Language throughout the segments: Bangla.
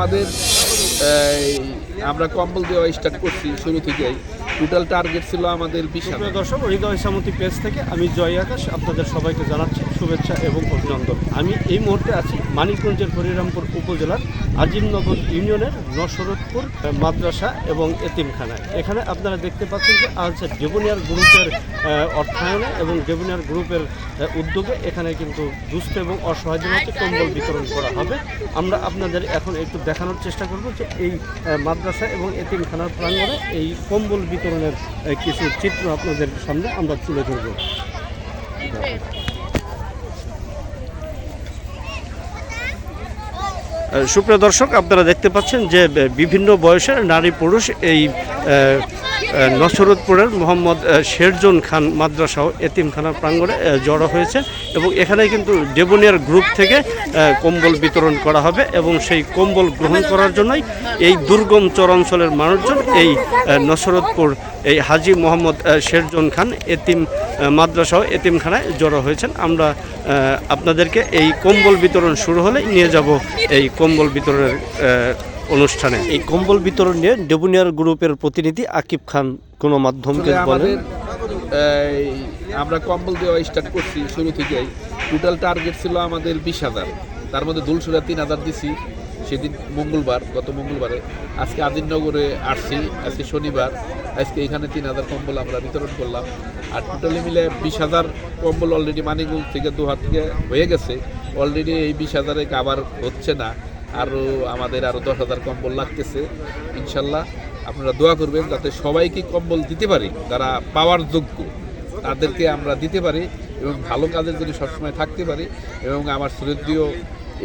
আমাদের আমরা কম্বল দেওয়া স্টার্ট করছি শুরু থেকেই। টোটাল টার্গেট ছিল আমাদের বিশাল দর্শক, হৃদয় সামন্তী পেজ থেকে আমি জয় আকাশ আপনাদের সবাইকে জানাচ্ছি শুভেচ্ছা এবং অভিনন্দন। আমি এই মুহূর্তে আছি মানিকগঞ্জের হরিরামপুর উপজেলার আজিমনগর ইউনিয়নের নসরতপুর মাদ্রাসা এবং এতিমখানায়। এখানে আপনারা দেখতে পাচ্ছেন যে আজ ডেবুনিয়ার গ্রুপের অর্থায়নে এবং ডেবুনিয়ার গ্রুপের উদ্যোগে এখানে কিন্তু দুস্থ এবং অসহায়দের কম্বল বিতরণ করা হবে। আমরা আপনাদের এখন একটু দেখানোর চেষ্টা করব যে এই মাদ্রাসা এবং এতিমখানার প্রাঙ্গণে এই কম্বল বিতরণের কিছু চিত্র আপনাদের সামনে আমরা তুলে ধরব। সুপ্রিয় দর্শক আপনারা দেখতে পাচ্ছেন যে বিভিন্ন বয়সের নারী পুরুষ এই নসরতপুরের মোহাম্মদ শেরজন খান মাদ্রাসা এতিমখানার প্রাঙ্গণে জড়ো হয়েছে এবং এখানে কিন্তু ডেবনিয়ার গ্রুপ থেকে কম্বল বিতরণ করা হবে এবং সেই কম্বল গ্রহণ করার জন্যই এই দুর্গম চরাঞ্চলের মানুষজন এই নসরতপুর এই হাজি মোহাম্মদ শেরজন খান এতিম মাদ্রাসা এতিমখানায় জড়ো হয়েছেন। আমরা আপনাদেরকে এই কম্বল বিতরণ শুরু হলে নিয়ে যাব এই কম্বল বিতরণের অনুষ্ঠানে। এই কম্বল বিতরণ নিয়ে ডেবুনিয়ার গ্রুপের প্রতিনিধি আকিব খান গণমাধ্যমকে মাধ্যমকে বলেন আমরা কম্বল দেওয়া স্টার্ট করছি শুরু থেকেই। টোটাল টার্গেট ছিল আমাদের বিশ হাজার। তার মধ্যে দুলসুরা তিন হাজার দিছি। সেদিন মঙ্গলবার গত মঙ্গলবারে। আজকে আদিননগরে আসছি। আজকে শনিবার। আজকে এখানে তিন হাজার কম্বল আমরা বিতরণ করলাম। আর টোটালি মিলে বিশ হাজার কম্বল অলরেডি মানিকগঞ্জ থেকে দু হাত থেকে হয়ে গেছে। অলরেডি এই বিশ হাজারে কাবার হচ্ছে না। আরও আমাদের আরও দশ হাজার কম্বল লাগতেছে, ইনশাল্লাহ আপনারা দোয়া করবেন যাতে সবাইকে কম্বল দিতে পারি, যারা পাওয়ার যোগ্য, তাদেরকে আমরা দিতে পারি এবং ভালো কাজের জন্য সবসময় থাকতে পারি এবং আমার শ্রদ্ধীয়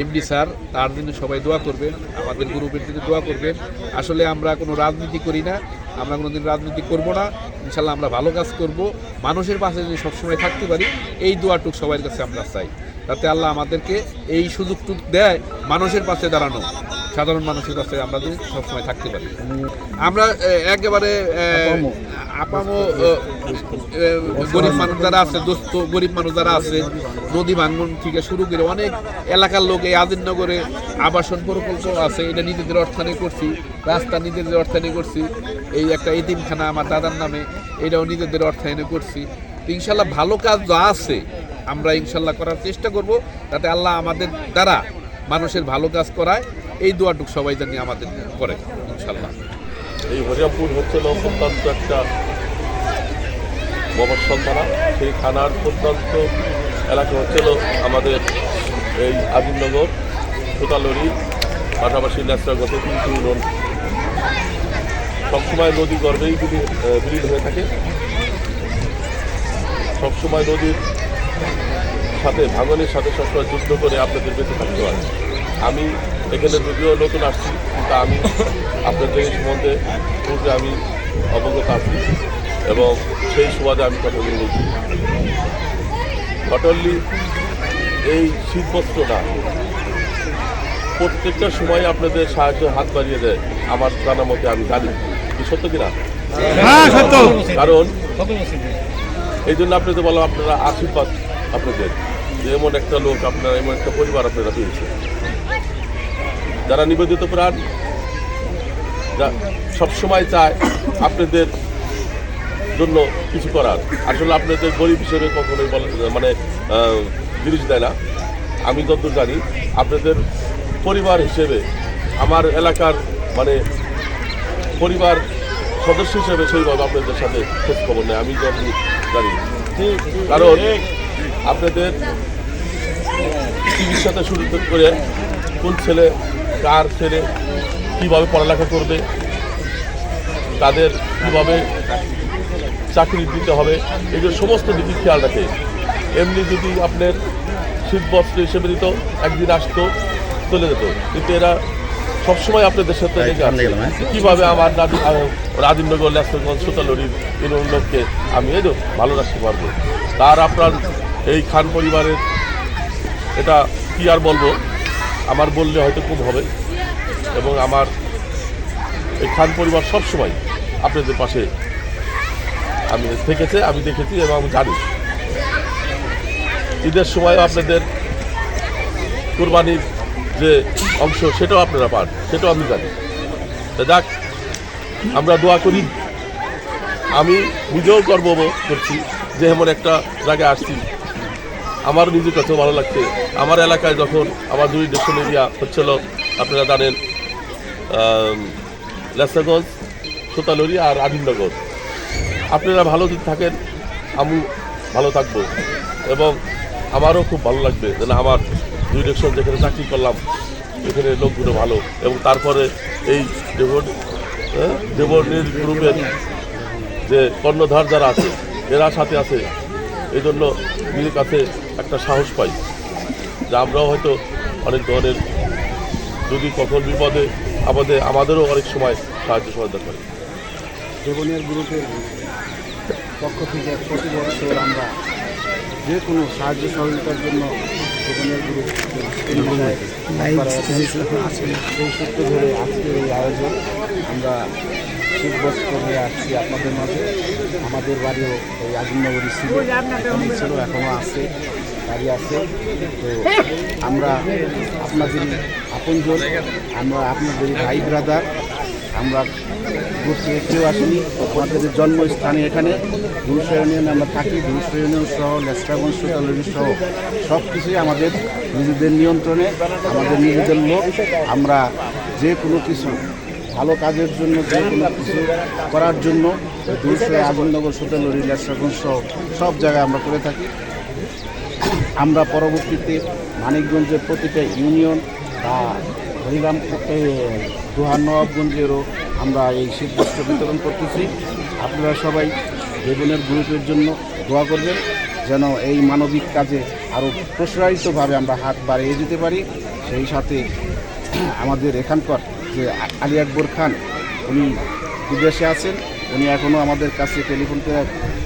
এমডি স্যার, তার জন্য সবাই দোয়া করবেন, আমাদের গ্রুপের জন্য দোয়া করবেন। আসলে আমরা কোনো রাজনীতি করি না, আমরা কোনোদিন রাজনীতি করব না, ইনশাল্লাহ আমরা ভালো কাজ করব, মানুষের পাশে যদি সবসময় থাকতে পারি, এই দোয়াটুক সবার কাছে আমরা চাই। যাতে আল্লাহ আমাদেরকে এই সুযোগটুক দেয় মানুষের পাশে দাঁড়ানো। সাধারণ মানুষের কাছে আমরা যদি সবসময় থাকতে পারি। আমরা একেবারে আপামো। গরিব মানুষ যারা আছে দোস্ত গরিব মানুষ যারা আছে নদী ভাঙ্গন থেকে শুরু করে অনেক এলাকার লোক এই আজিমনগরে আবাসন প্রকল্প আছে এটা নিজেদের অর্থায়নে করছি রাস্তা নিজেদের অর্থায়নে করছি এই একটা এতিমখানা আমার দাদার নামে এটাও নিজেদের অর্থায়নে করছি। তো ইনশাল্লাহ ভালো কাজ যা আছে আমরা ইনশাল্লাহ করার চেষ্টা করব তাতে আল্লাহ আমাদের দ্বারা মানুষের ভালো কাজ করায়, এই দোয়াটুক সবাই জানি আমাদের করে, ইনশাল্লাহ। এই হরিরামপুর হচ্ছিল অত্যন্ত একটা মফস্বল থানা সেই থানার প্রত্যন্ত এলাকা হচ্ছিল আমাদের এই আজিমনগর কোতালড়ি পাশাপাশি ন্যাসরাগত কিন্তু সবসময় নদী বিলীন বিলীন হয়ে থাকে, সবসময় নদীর সাথে ভাঙনের সাথে সবসময় যুদ্ধ করে আপনাদের বেঁচে থাকতে পারে আমি এখানে যদিও নতুন আসছি কিন্তু আমি আপনাদের এই সম্বন্ধে পূর্বে আমি অবগত আছি এবং সেই সুবাদে আমি কথা বলে বলছি নটনলি এই শীতবস্ত্রটা প্রত্যেকটা সময় আপনাদের সাহায্য হাত বাড়িয়ে দেয় আমার জানা মতে আমি জানি। কি সত্য কিনা? কারণ এই জন্য আপনাদের বললাম আপনারা আশীর্বাদ আপনাদের। যে এমন একটা লোক আপনারা এমন একটা পরিবার আপনারা পেয়েছেন। যারা নিবেদিত প্রাণ যা সবসময় চায় আপনাদের জন্য কিছু করার। আসলে আপনাদের গরিব হিসেবে কখনোই বলা মানে জিনিস দেয় না। আমি যতদূর জানি আপনাদের পরিবার হিসেবে আমার এলাকার মানে পরিবার সদস্য হিসেবে সেইভাবে আপনাদের সাথে খোঁজ খবর নেয়। আমি যতদূর জানি। কারণ আপনাদের টিভির সাথে শুরু করে কোন ছেলে কার ছেলে কীভাবে পড়ালেখা করবে তাদের কীভাবে চাকরি দিতে হবে এগুলো সমস্ত দিকে খেয়াল রাখে। এমনি যদি আপনার শীত বস্ত্র হিসেবে দিত একদিন আসতো চলে যেত। কিন্তু এরা সবসময় আপনাদের সাথে কীভাবে আমার নাদি রাজীবনগর ন্যাশনাল সুতালরির এরকম লোককে আমি এই ভালো রাখতে পারব। তার আপনার এই খান পরিবারের এটা কি আর বলব? আমার বললে হয়তো খুব হবে। এবং আমার এই খান পরিবার সবসময় আপনাদের পাশে আমি থেকেছে, আমি দেখেছি এবং আমি জানি। ঈদের সময় আপনাদের কোরবানির যে অংশ, সেটাও আপনারা পান, সেটাও আমি জানি। তা যাক, আমরা দোয়া করি। আমি নিজেও গর্ববোধ করছি যে এমন একটা জায়গায় আসছি। আমার নিজের কাছেও ভালো লাগছে। আমার এলাকায় যখন আমার জুরিডিকশন এরিয়া হচ্ছিল আপনারা জানেন লেসাগঞ্জ সোতালুরি আর আদিমনগর আপনারা ভালো যদি থাকেন আমি ভালো থাকব। এবং আমারও খুব ভালো লাগবে যেন আমার দুই জুরিডিকশন যেখানে চাকরি করলাম এখানে লোকগুলো ভালো। এবং তারপরে এই দেবর হ্যাঁ, গ্রুপের যে কর্ণধার যারা আছে এরা সাথে আছে। এই জন্য নিজের কাছে একটা সাহস পাই যে আমরাও হয়তো অনেক ধরনের যদি কখন বিপদে আমাদের আমাদেরও অনেক সময় সাহায্য সহায়তা করে দেবনের গ্রুপের পক্ষ থেকে প্রতি বছর আমরা যে কোনো সাহায্য সহযোগিতার জন্য দেবনের গ্রুপ সেই সূত্র ধরে আজকে এই আয়োজন আমরা শীতবস্ত্র হয়ে আসছি আপনাদের মাঝে। আমাদের বাড়িও এই আজিমনগরী ছিল এখনই ছিল এখনও আছে, বাড়ি আছে। তো আমরা আপনাদেরই আপনজন, আমরা আপনাদেরই ভাই ব্রাদার, আমরা থেকে কেউ আসিনি আমাদের জন্মস্থানে এখানে। দুরুশ ইউনিয়নে আমরা থাকি দুরুশ ইউনিয়ন সহ, লেস্টাগঞ্জ সুতালুরি সহ সব কিছুই আমাদের নিজেদের নিয়ন্ত্রণে, আমাদের নিজেদের লোক। আমরা যে কোনো কিছু ভালো কাজের জন্য, যে কোনো কিছু করার জন্য দুরুশ আজমনগর সুতালুরি লেস্টাগঞ্জ সহ সব জায়গায় আমরা করে থাকি। আমরা পরবর্তীতে মানিকগঞ্জের প্রতিটা ইউনিয়ন বা হরিরাম দোহার নবাবগঞ্জেরও আমরা এই শীতবস্ত্র বিতরণ করতেছি। আপনারা সবাই বেগুনের গ্রুপের জন্য দোয়া করবেন, যেন এই মানবিক কাজে আরও প্রসারিতভাবে আমরা হাত বাড়িয়ে দিতে পারি। সেই সাথে আমাদের এখানকার যে আলী আকবর খান, উনি বিদেশে আছেন, উনি এখনও আমাদের কাছে টেলিফোন করে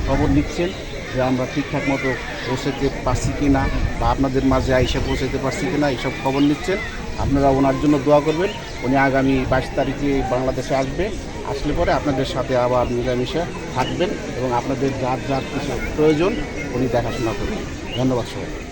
খবর নিচ্ছেন যে আমরা ঠিকঠাক মতো পৌঁছাতে পারছি কি না বা আপনাদের মাঝে আইসা পৌঁছাতে পারছি কি না এইসব খবর নিচ্ছেন। আপনারা ওনার জন্য দোয়া করবেন, উনি আগামী বাইশ তারিখে বাংলাদেশে আসবে। আসলে পরে আপনাদের সাথে আবার মিলামিশা থাকবেন এবং আপনাদের যার যার কিছু প্রয়োজন, উনি দেখাশোনা করবেন। ধন্যবাদ সবাই